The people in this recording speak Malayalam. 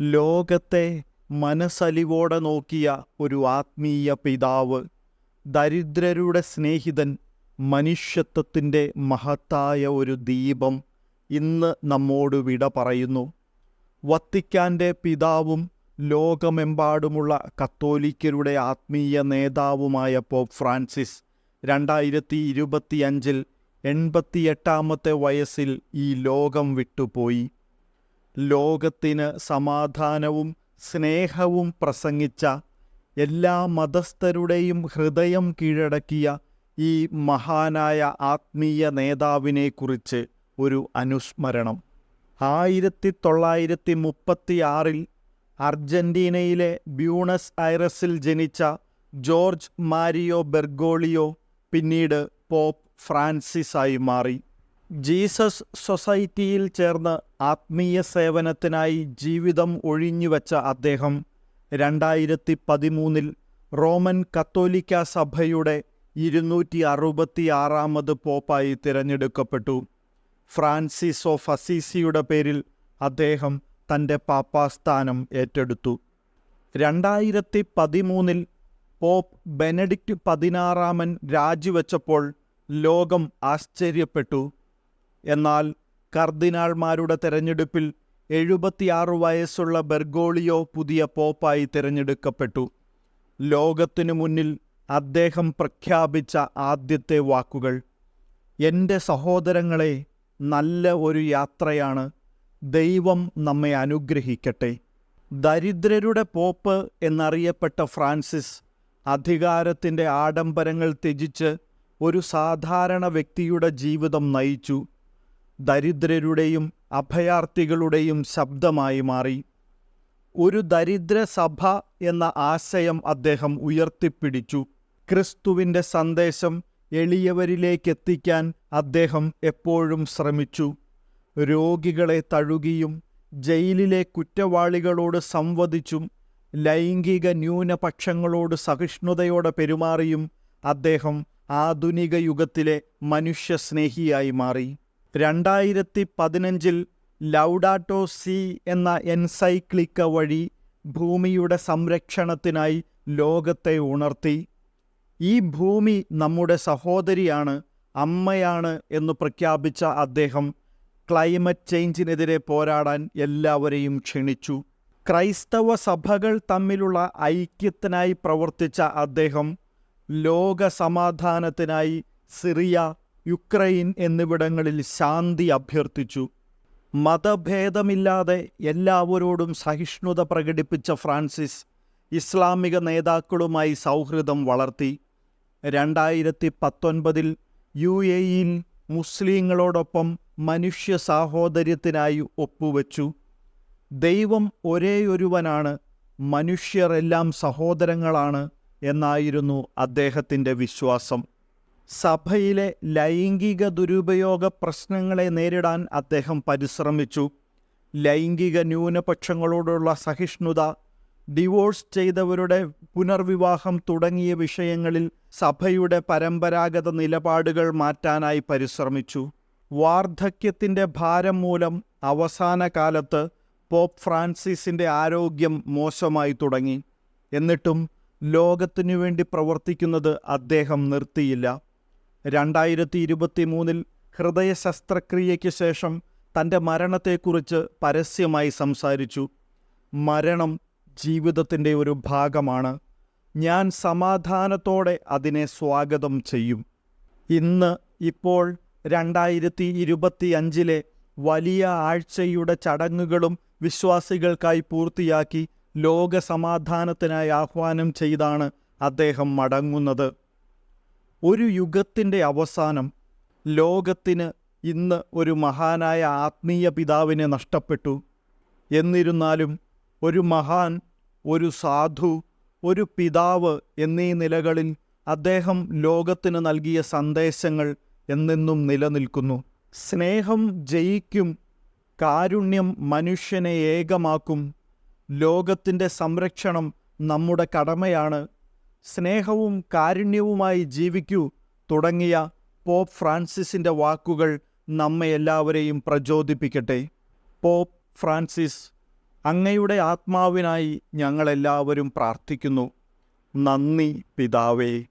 ലോകത്തെ മനസ്സലിവോടെ നോക്കിയ ഒരു ആത്മീയ പിതാവ് ദരിദ്രരുടെ സ്നേഹിതൻ മനുഷ്യത്വത്തിന്റെ മഹത്തായ ഒരു ദീപം ഇന്ന് നമ്മോട് വിട പറയുന്നു. വത്തിക്കാന്റെ പിതാവും ലോകമെമ്പാടുമുള്ള കത്തോലിക്കരുടെ ആത്മീയ നേതാവുമായ പോപ്പ് ഫ്രാൻസിസ് രണ്ടായിരത്തി ഇരുപത്തിയഞ്ചിൽ എൺപത്തിയെട്ടാമത്തെ വയസ്സിൽ ഈ ലോകം വിട്ടുപോയി. ലോകത്തിന് സമാധാനവും സ്നേഹവും പ്രസംഗിച്ച എല്ലാ മതസ്ഥരുടെയും ഹൃദയം കീഴടക്കിയ ഈ മഹാനായ ആത്മീയ നേതാവിനെക്കുറിച്ച് ഒരു അനുസ്മരണം. ആയിരത്തി തൊള്ളായിരത്തി മുപ്പത്തിയാറിൽ അർജന്റീനയിലെ ബ്യൂണസ് ഐറസിൽ ജനിച്ച ജോർജ് മാരിയോ ബെർഗോളിയോ പിന്നീട് പോപ്പ് ഫ്രാൻസിസായി മാറി. ജീസസ് സൊസൈറ്റിയിൽ ചേർന്ന് ആത്മീയ സേവനത്തിനായി ജീവിതം ഒഴിഞ്ഞുവച്ച അദ്ദേഹം രണ്ടായിരത്തി പതിമൂന്നിൽ റോമൻ കത്തോലിക്ക സഭയുടെ ഇരുന്നൂറ്റി അറുപത്തിയാറാമത് പോപ്പായി തിരഞ്ഞെടുക്കപ്പെട്ടു. ഫ്രാൻസിസ് ഓഫ് അസീസിയുടെ പേരിൽ അദ്ദേഹം തന്റെ പാപ്പാസ്ഥാനം ഏറ്റെടുത്തു. രണ്ടായിരത്തി പതിമൂന്നിൽ പോപ്പ് ബെനഡിക്റ്റ് പതിനാറാമൻ രാജിവെച്ചപ്പോൾ ലോകം ആശ്ചര്യപ്പെട്ടു. എന്നാൽ കർദിനാൾമാരുടെ തെരഞ്ഞെടുപ്പിൽ എഴുപത്തിയാറ് വയസ്സുള്ള ബെർഗോളിയോ പുതിയ പോപ്പായി തിരഞ്ഞെടുക്കപ്പെട്ടു. ലോകത്തിനു മുന്നിൽ അദ്ദേഹം പ്രഖ്യാപിച്ച ആദ്യത്തെ വാക്കുകൾ എന്റെ സഹോദരങ്ങളെ നല്ല ഒരു യാത്രയാണ്. ദൈവം നമ്മെ അനുഗ്രഹിക്കട്ടെ ദരിദ്രരുടെ പോപ്പ് എന്നറിയപ്പെട്ട ഫ്രാൻസിസ് അധികാരത്തിന്റെ ആഡംബരങ്ങൾ ത്യജിച്ച് ഒരു സാധാരണ വ്യക്തിയുടെ ജീവിതം നയിച്ചു. ദരിദ്രരുടെയും അഭയാർത്ഥികളുടെയും ശബ്ദമായി മാറി. ഒരു ദരിദ്ര സഭ എന്ന ആശയം അദ്ദേഹം ഉയർത്തിപ്പിടിച്ചു. ക്രിസ്തുവിന്റെ സന്ദേശം എളിയവരിലേക്കെത്തിക്കാൻ അദ്ദേഹം എപ്പോഴും ശ്രമിച്ചു. രോഗികളെ തഴുകിയും ജയിലിലെ കുറ്റവാളികളോട് സംവദിച്ചും ലൈംഗിക ന്യൂനപക്ഷങ്ങളോട് സഹിഷ്ണുതയോടെ പെരുമാറിയും അദ്ദേഹം ആധുനിക യുഗത്തിലെ മനുഷ്യസ്നേഹിയായി മാറി. രണ്ടായിരത്തി പതിനഞ്ചിൽ ലൗഡാറ്റോ സി എന്ന എൻസൈക്ലിക്ക വഴി ഭൂമിയുടെ സംരക്ഷണത്തിനായി ലോകത്തെ ഉണർത്തി. ഈ ഭൂമി നമ്മുടെ സഹോദരിയാണ് അമ്മയാണ് എന്ന് പ്രഖ്യാപിച്ച അദ്ദേഹം ക്ലൈമറ്റ് ചേഞ്ചിനെതിരെ പോരാടാൻ എല്ലാവരെയും ക്ഷണിച്ചു. ക്രൈസ്തവ സഭകൾ തമ്മിലുള്ള ഐക്യത്തിനായി പ്രവർത്തിച്ച അദ്ദേഹം ലോക സമാധാനത്തിനായി സിറിയ യുക്രൈൻ എന്നിവിടങ്ങളിൽ ശാന്തി അഭ്യർത്ഥിച്ചു. മതഭേദമില്ലാതെ എല്ലാവരോടും സഹിഷ്ണുത പ്രകടിപ്പിച്ച ഫ്രാൻസിസ് ഇസ്ലാമിക നേതാക്കളുമായി സൗഹൃദം വളർത്തി. രണ്ടായിരത്തി പത്തൊൻപതിൽ യു എയിൽ മുസ്ലിങ്ങളോടൊപ്പം മനുഷ്യ സാഹോദര്യത്തിനായി ഒപ്പുവെച്ചു. ദൈവം ഒരേയൊരുവനാണ് മനുഷ്യരെല്ലാം സഹോദരങ്ങളാണ് എന്നായിരുന്നു അദ്ദേഹത്തിന്റെ വിശ്വാസം. സഭയിലെ ലൈംഗിക ദുരുപയോഗ പ്രശ്നങ്ങളെ നേരിടാൻ അദ്ദേഹം പരിശ്രമിച്ചു. ലൈംഗിക ന്യൂനപക്ഷങ്ങളോടുള്ള സഹിഷ്ണുത ഡിവോഴ്സ് ചെയ്തവരുടെ പുനർവിവാഹം തുടങ്ങിയ വിഷയങ്ങളിൽ സഭയുടെ പരമ്പരാഗത നിലപാടുകൾ മാറ്റാനായി പരിശ്രമിച്ചു. വാർദ്ധക്യത്തിന്റെ ഭാരം മൂലം അവസാന കാലത്ത് പോപ്പ് ഫ്രാൻസിസിന്റെ ആരോഗ്യം മോശമായി തുടങ്ങി. എന്നിട്ടും ലോകത്തിനു വേണ്ടി പ്രവർത്തിക്കുന്നത് അദ്ദേഹം നിർത്തിയില്ല. രണ്ടായിരത്തി ഇരുപത്തി മൂന്നിൽ ഹൃദയ ശസ്ത്രക്രിയയ്ക്ക് ശേഷം തന്റെ മരണത്തെക്കുറിച്ച് പരസ്യമായി സംസാരിച്ചു. മരണം ജീവിതത്തിന്റെ ഒരു ഭാഗമാണ്. ഞാൻ സമാധാനത്തോടെ അതിനെ സ്വാഗതം ചെയ്യും. ഇന്ന് ഇപ്പോൾ രണ്ടായിരത്തി ഇരുപത്തി അഞ്ചിലെ വലിയ ആഴ്ചയുടെ ചടങ്ങുകളും വിശ്വാസികൾക്കായി പൂർത്തിയാക്കി ലോകസമാധാനത്തിനായി ആഹ്വാനം ചെയ്താണ് അദ്ദേഹം മടങ്ങുന്നത്. ഒരു യുഗത്തിന്റെ അവസാനം ലോകത്തിന് ഇന്ന് ഒരു മഹാനായ ആത്മീയ പിതാവിനെ നഷ്ടപ്പെട്ടു. എന്നിരുന്നാലും ഒരു മഹാൻ ഒരു സാധു ഒരു പിതാവ് എന്നീ നിലകളിൽ അദ്ദേഹം ലോകത്തിന് നൽകിയ സന്ദേശങ്ങൾ എന്നെന്നും നിലനിൽക്കുന്നു. സ്നേഹം ജയിക്കും കാരുണ്യം മനുഷ്യനെ ഏകമാക്കും ലോകത്തിന്റെ സംരക്ഷണം നമ്മുടെ കടമയാണ് സ്നേഹവും കാരുണ്യവുമായി ജീവിക്കൂ തുടങ്ങിയ പോപ്പ് ഫ്രാൻസിസിന്റെ വാക്കുകൾ നമ്മെ എല്ലാവരെയും പ്രചോദിപ്പിക്കട്ടെ. പോപ്പ് ഫ്രാൻസിസ് അങ്ങയുടെ ആത്മാവിനായി ഞങ്ങളെല്ലാവരും പ്രാർത്ഥിക്കുന്നു. നന്ദി പിതാവേ.